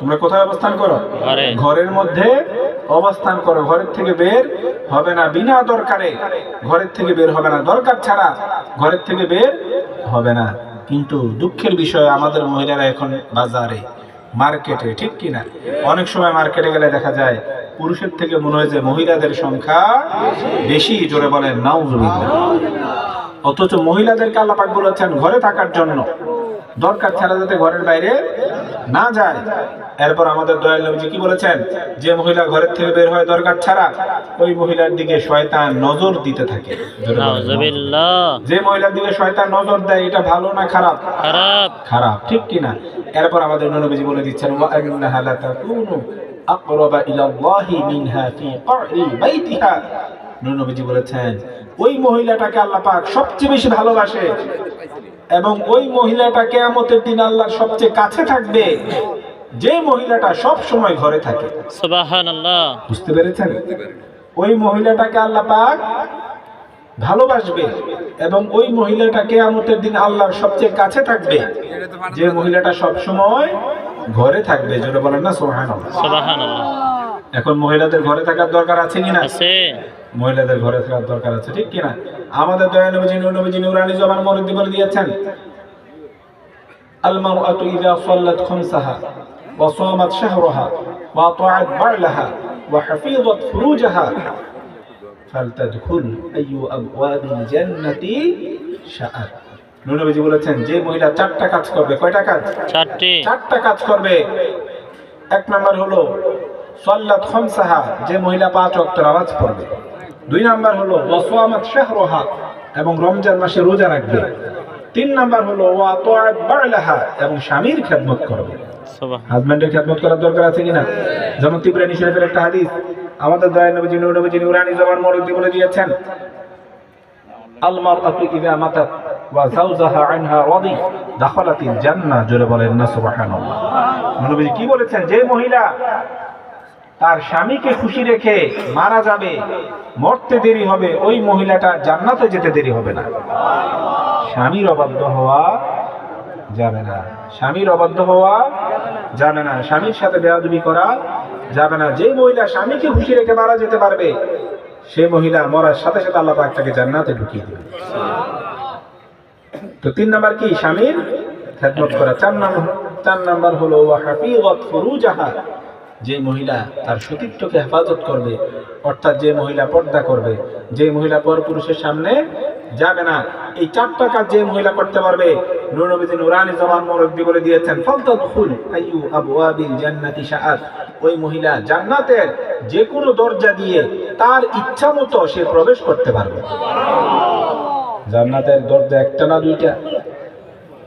তোমরা কোথায় অবস্থান করো? ঘরের মধ্যে অবস্থান করো। ঘরের থেকে বের হবে না বিনা দরকারে। ঘরের থেকে বের হবে না। দরকার ছাড়া ঘরের থেকে বের হবে না। কিন্তু দুঃখের বিষয় আমাদের মহিলারা এখন বাজারে মার্কেটে ঠিক কিনা? অনেক সময় মার্কেটে গেলে দেখা যায় পুরুষের থেকে মনে হয় যে মহিলাদের সংখ্যা বেশি। জোরে বলেন নাউজুবিল্লাহ। অথচ মহিলাদেরকে আল্লাপাক বলেছেন ঘরে থাকার জন্য। দরকার ছাড়া যাতে ঘরের বাইরে না যায়। এরপর আমাদের দয়াল নবীজি কি বলেছেন? যে মহিলা ঘরের থেকে বের হয় দরকার ছাড়া ওই মহিলার দিকে শয়তান নজর দিতে থাকে। যে মহিলার দিকে শয়তান নজর দেয় এটা ভালো না খারাপ? খারাপ। খারাপ ঠিক কিনা? এরপর আমাদের নবীজি বলে দিচ্ছেন আকরাবা ইলা আল্লাহি মিনহা ফি বাইতিহা। নবীজি বলেছেন ওই মহিলাটাকে আল্লাহ পাক সবচেয়ে বেশি ভালোবাসে এবং ওই মহিলাটা কিয়ামতের দিন আল্লাহর সবচেয়ে কাছে থাকবে। যে মহিলাটা সব সময় ঘরে থাকে। সুবহানাল্লাহ। বুঝতে পেরেছেন? ওই মহিলাটাকে আল্লাহ পাক ভালোবাসবে এবং ওই মহিলাটা কেয়ামতের দিন আল্লাহর সবচেয়ে কাছে থাকবে। যে মহিলাটা সব সময় ঘরে থাকবে। যেটা বলেন না সুবহানাল্লাহ। সুবহানাল্লাহ। এখন মহিলাদের ঘরে থাকার দরকার আছে কিনা আছে। মহিলাদের ঘরে থাকার দরকার আছে ঠিক কিনা? আমাদের দয়া নবীজি নূর নবীজি নুরানি জবান মরদি বলে দিয়েছেন আল মারআতু ইযা সাল্লাত খামসাহা ওয়া সামাত শাহরাহা ওয়া আতাআত বা'লাহা ওয়া হাফিজাত ফুরুজাহা ফালতাদখুল আইয়ু আবওয়াবিল জান্নাতি শাআত নূর নবীজি বলেছেন যে মহিলা চারটা কাজ করবে কয়টা কাজ? চারটি। চারটা কাজ করবে। এক নাম্বার হলো সাল্লাত খামসাহা যে মহিলা পাঁচ ওয়াক্ত নামাজ পড়বে। দুই নাম্বার হলো ওয়াসওয়ামাত শাহরুহা এবং রমজান মাসে রোজা রাখবে। তিন নাম্বার হলো ওয়া তাআত বা'লাহা এবং স্বামীর খেদমত করবে। সুবহান হাজবেন্ডের খেদমত করার দরকার আছে কিনা? যেমন তিবরানি শরীফের একটা হাদিস আমাদের দয়া নবীজি নূর নবীজি নুরানি জবান মরদি বলে দিয়েছেন আল মারআতু ইযা মাতাত ওয়া যাওজাহা আনহা রাদি দাখালাতিল জান্নাহ জোরে বলেন না সুবহানাল্লাহ। নবীজি কি বলেছেন? যে মহিলা তার স্বামীকে খুশি রেখে মারা যাবে, মরতে দেরি হবে, ওই মহিলাটা জান্নাতে যেতে দেরি হবে না। স্বামীর অবাধ্য হওয়া যাবে না। স্বামীর অবাধ্য হওয়া যাবে না। স্বামীর সাথে বেয়াদবি করা যাবে না। যে মহিলা স্বামীকে খুশি রেখে মারা যেতে পারবে, সে মহিলা মরার সাথে সাথে আল্লাহ পাক তাকে জান্নাতে ঢুকিয়ে দেবে তো তিন নাম্বার কি? স্বামীর খেদমত করা। চার নাম্বার চার নাম্বার হলো, ওয়া হাফিজাত ফুরুজাহা। যে মহিলা তার সতীত্বকে হেফাজত করবে, অর্থাৎ যে মহিলা পর্দা করবে, যে মহিলা পর পুরুষের সামনে যাবে না। এই চারটা কাজ যে মহিলা করতে পারবে নূর নবীজি নুরানি জমান মুরব্বি বলে দিয়েছেন, ফালতাদখুল আইয়ু আবওয়াবিল জান্নাতি শাআত। ওই মহিলা জান্নাতের যে কোনো দরজা দিয়ে তার ইচ্ছা মতো সে প্রবেশ করতে পারবে। জান্নাতের দরজা একটা না দুইটা?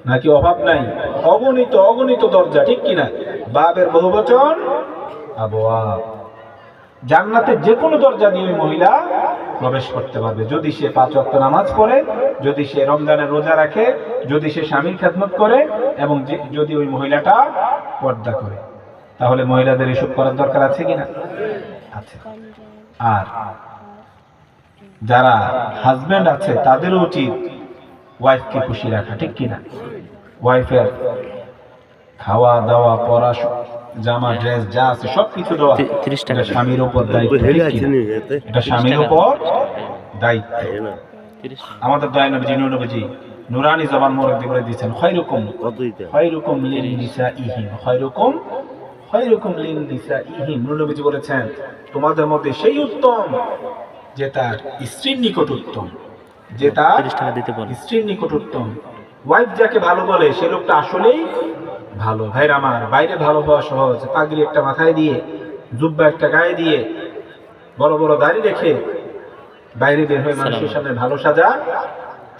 নাকি অভাব নাই? অগণিত অগণিত দরজা, ঠিক কিনা? বাবের বহু আবওয়াব। জান্নাতের যে কোনো দরজা দিয়ে ওই মহিলা প্রবেশ করতে পারবে। যদি সে পাঁচ ওয়াক্ত নামাজ পড়ে, যদি সে রমজানের রোজা রাখে, যদি সে স্বামীর খেদমত করে এবং যদি ওই মহিলাটা পর্দা করে। তাহলে মহিলাদের এসব করার দরকার আছে কিনা? আছে। আর যারা হাজবেন্ড আছে, তাদেরও উচিত ওয়াইফকে খুশি রাখা, ঠিক কিনা? ওয়াইফের খাওয়া দাওয়া পড়া জামা ড্রেস যা আছে সবকিছু দেওয়া তি- তিরিশ টাকা। এটা স্বামীর উপর দায়িত্ব এটা স্বামীর উপর দায়িত্ব। আমাদের দয়া নবীজি নূর নবীজি নুরানি জবান মোরদ্দি করে দিয়েছেন খৈরকম খৈরকম লিন নিসাইহিম খৈরকম খৈরকম লিন নিসাইহিম নূর নবীজি বলেছেন তোমাদের মধ্যে সেই উত্তম যে তার স্ত্রীর নিকট উত্তম যে তার টাকা দিতে বল স্ত্রীর নিকট উত্তম ওয়াইফ যাকে ভালো বলে সে লোকটা আসলেই ভালো। ভাইর আমার বাইরে ভালো হওয়া সহজ। পাগড়ি একটা মাথায় দিয়ে জুব্বা একটা গায়ে দিয়ে বড় বড় দাড়ি রেখে বাইরে বের হয়ে মানুষের সামনে ভালো সাজা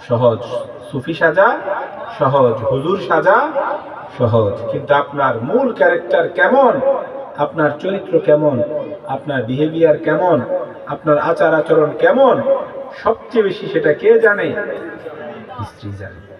সহজ। সুফি সাজা সহজ। হুজুর সাজা সহজ। কিন্তু আপনার মূল ক্যারেক্টার কেমন? আপনার চরিত্র কেমন? আপনার বিহেভিয়ার কেমন? আপনার আচার আচরণ কেমন? সবচেয়ে বেশি সেটা কে জানে? স্ত্রী জানে।